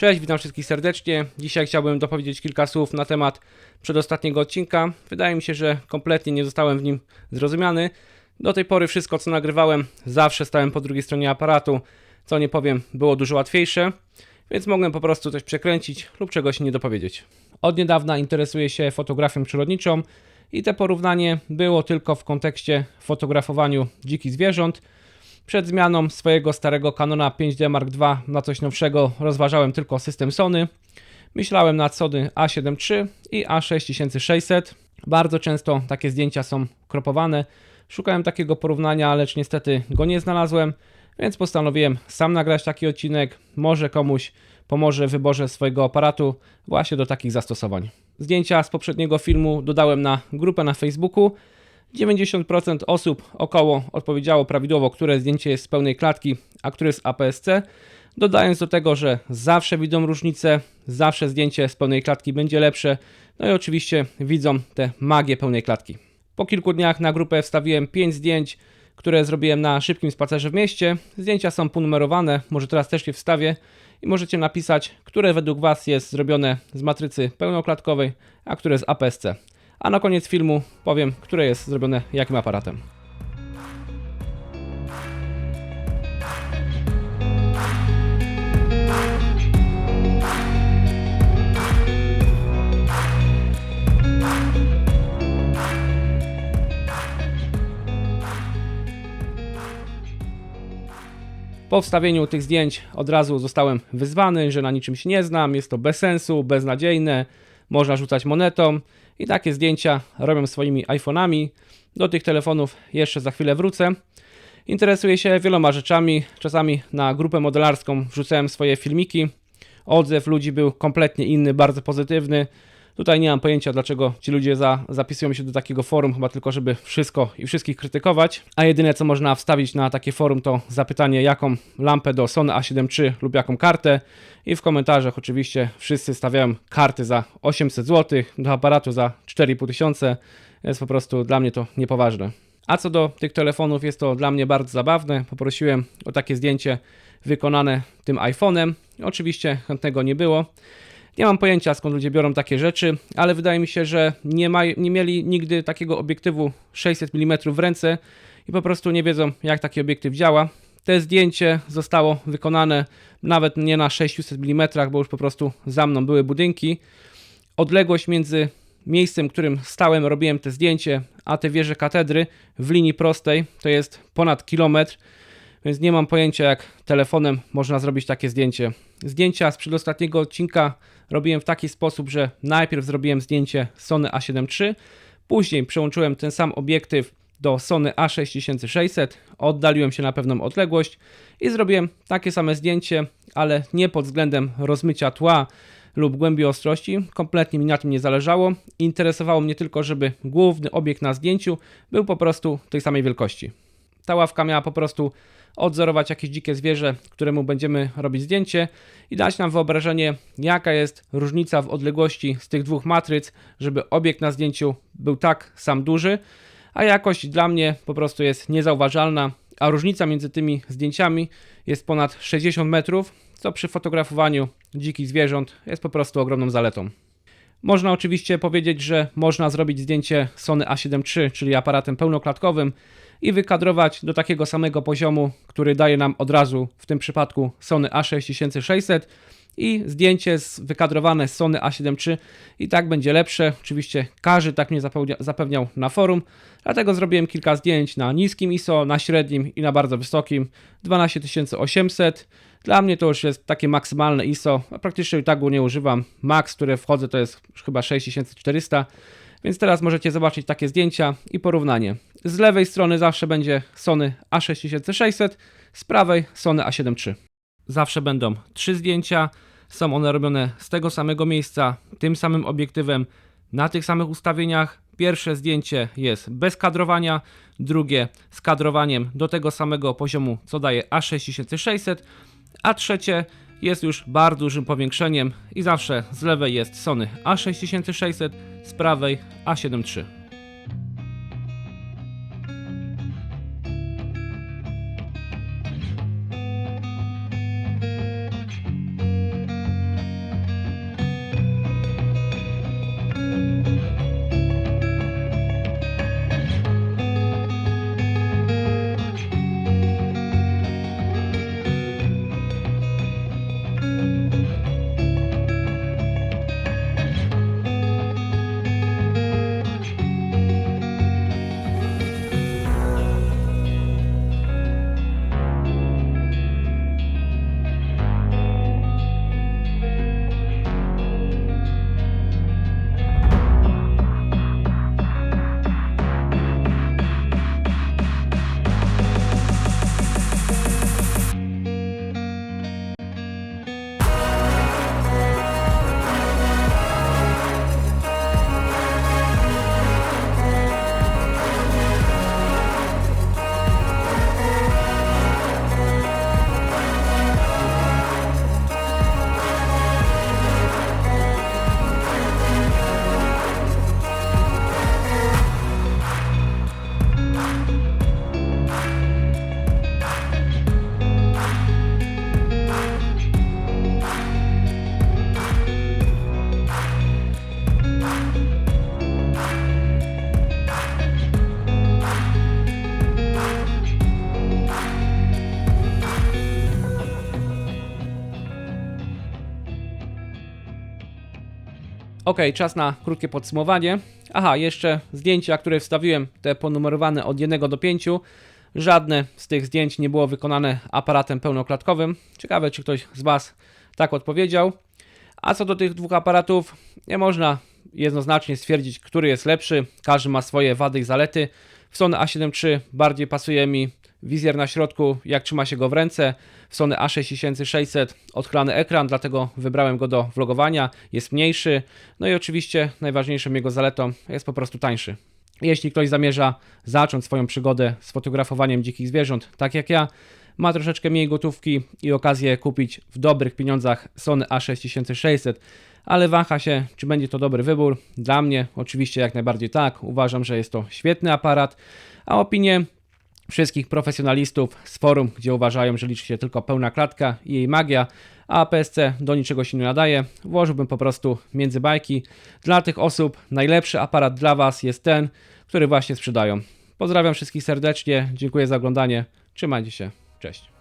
Cześć, witam wszystkich serdecznie. Dzisiaj chciałbym dopowiedzieć kilka słów na temat przedostatniego odcinka. Wydaje mi się, że kompletnie nie zostałem w nim zrozumiany. Do tej pory wszystko, co nagrywałem, zawsze stałem po drugiej stronie aparatu, co nie powiem, było dużo łatwiejsze, więc mogłem po prostu coś przekręcić lub czegoś nie dopowiedzieć. Od niedawna interesuję się fotografią przyrodniczą i te porównanie było tylko w kontekście fotografowaniu dzikich zwierząt. Przed zmianą swojego starego Canona 5D Mark II na coś nowszego rozważałem tylko system Sony. Myślałem nad Sony A7 III i A6600. Bardzo często takie zdjęcia są kropowane. Szukałem takiego porównania, lecz niestety go nie znalazłem, więc postanowiłem sam nagrać taki odcinek. Może komuś pomoże w wyborze swojego aparatu właśnie do takich zastosowań. Zdjęcia z poprzedniego filmu dodałem na grupę na Facebooku. 90% osób około odpowiedziało prawidłowo, które zdjęcie jest z pełnej klatki, a które z APS-C. Dodając do tego, że zawsze widzą różnicę, zawsze zdjęcie z pełnej klatki będzie lepsze, no i oczywiście widzą tę magię pełnej klatki. Po kilku dniach na grupę wstawiłem 5 zdjęć, które zrobiłem na szybkim spacerze w mieście. Zdjęcia są ponumerowane, może teraz też je wstawię i możecie napisać, które według Was jest zrobione z matrycy pełnoklatkowej, a które z APS-C. A na koniec filmu powiem, które jest zrobione jakim aparatem. Po wstawieniu tych zdjęć od razu zostałem wyzwany, że na niczym się nie znam, jest to bez sensu, beznadziejne, można rzucać monetą i takie zdjęcia robią swoimi iPhone'ami. Do tych telefonów jeszcze za chwilę wrócę. Interesuję się wieloma rzeczami. Czasami na grupę modelarską wrzucałem swoje filmiki. Odzew ludzi był kompletnie inny, bardzo pozytywny. Tutaj nie mam pojęcia, dlaczego ci ludzie za, zapisują się do takiego forum, chyba tylko, żeby wszystko i wszystkich krytykować. A jedyne, co można wstawić na takie forum, to zapytanie, jaką lampę do Sony A7 III lub jaką kartę. I w komentarzach oczywiście wszyscy stawiają karty za 800 zł, do aparatu za 4,5 tysiące. Jest po prostu dla mnie to niepoważne. A co do tych telefonów, jest to dla mnie bardzo zabawne. Poprosiłem o takie zdjęcie wykonane tym iPhone'em. Oczywiście chętnego nie było. Nie mam pojęcia skąd ludzie biorą takie rzeczy, ale wydaje mi się, że nie, ma, nie mieli nigdy takiego obiektywu 600 mm w ręce i po prostu nie wiedzą, jak taki obiektyw działa. Te zdjęcie zostało wykonane nawet nie na 600 mm, bo już po prostu za mną były budynki. Odległość między miejscem, którym stałem, robiłem te zdjęcie, a te wieże katedry w linii prostej to jest ponad kilometr, więc nie mam pojęcia, jak telefonem można zrobić takie zdjęcie. Zdjęcia z przedostatniego odcinka robiłem w taki sposób, że najpierw zrobiłem zdjęcie Sony A7 III, później przełączyłem ten sam obiektyw do Sony A6600, oddaliłem się na pewną odległość i zrobiłem takie same zdjęcie, ale nie pod względem rozmycia tła lub głębi ostrości, kompletnie mi na tym nie zależało. Interesowało mnie tylko, żeby główny obiekt na zdjęciu był po prostu tej samej wielkości. Ta ławka miała po prostu odzorować jakieś dzikie zwierzę, któremu będziemy robić zdjęcie i dać nam wyobrażenie, jaka jest różnica w odległości z tych dwóch matryc, żeby obiekt na zdjęciu był tak sam duży, a jakość dla mnie po prostu jest niezauważalna, a różnica między tymi zdjęciami jest ponad 60 metrów, co przy fotografowaniu dzikich zwierząt jest po prostu ogromną zaletą. Można oczywiście powiedzieć, że można zrobić zdjęcie Sony A7 III, czyli aparatem pełnoklatkowym i wykadrować do takiego samego poziomu, który daje nam od razu w tym przypadku Sony A6600 i zdjęcie wykadrowane z Sony A7 III i tak będzie lepsze. Oczywiście każdy tak mnie zapewniał na forum, dlatego zrobiłem kilka zdjęć na niskim ISO, na średnim i na bardzo wysokim 12800. Dla mnie to już jest takie maksymalne ISO, a praktycznie i tak go nie używam. Max, które wchodzę to jest chyba 6400. Więc teraz możecie zobaczyć takie zdjęcia i porównanie. Z lewej strony zawsze będzie Sony A6600, z prawej Sony A7 III. Zawsze będą trzy zdjęcia, są one robione z tego samego miejsca, tym samym obiektywem, na tych samych ustawieniach. Pierwsze zdjęcie jest bez kadrowania, drugie z kadrowaniem do tego samego poziomu, co daje A6600, a trzecie jest już bardzo dużym powiększeniem i zawsze z lewej jest Sony A6600, z prawej A7 Ok, czas na krótkie podsumowanie. Aha, jeszcze zdjęcia, które wstawiłem, te ponumerowane od 1 do 5. Żadne z tych zdjęć nie było wykonane aparatem pełnoklatkowym. Ciekawe, czy ktoś z Was tak odpowiedział. A co do tych dwóch aparatów, nie można jednoznacznie stwierdzić, który jest lepszy. Każdy ma swoje wady i zalety. W Sony A7 III bardziej pasuje mi wizjer na środku, jak trzyma się go w ręce. Sony A6600 odchylany ekran, dlatego wybrałem go do vlogowania. Jest mniejszy. No i oczywiście najważniejszą jego zaletą jest po prostu tańszy. Jeśli ktoś zamierza zacząć swoją przygodę z fotografowaniem dzikich zwierząt, tak jak ja, ma troszeczkę mniej gotówki i okazję kupić w dobrych pieniądzach Sony A6600, ale waha się, czy będzie to dobry wybór. Dla mnie oczywiście jak najbardziej tak. Uważam, że jest to świetny aparat, a opinie wszystkich profesjonalistów z forum, gdzie uważają, że liczy się tylko pełna klatka i jej magia, a APS-C do niczego się nie nadaje, włożyłbym po prostu między bajki. Dla tych osób najlepszy aparat dla Was jest ten, który właśnie sprzedają. Pozdrawiam wszystkich serdecznie, dziękuję za oglądanie, trzymajcie się, cześć.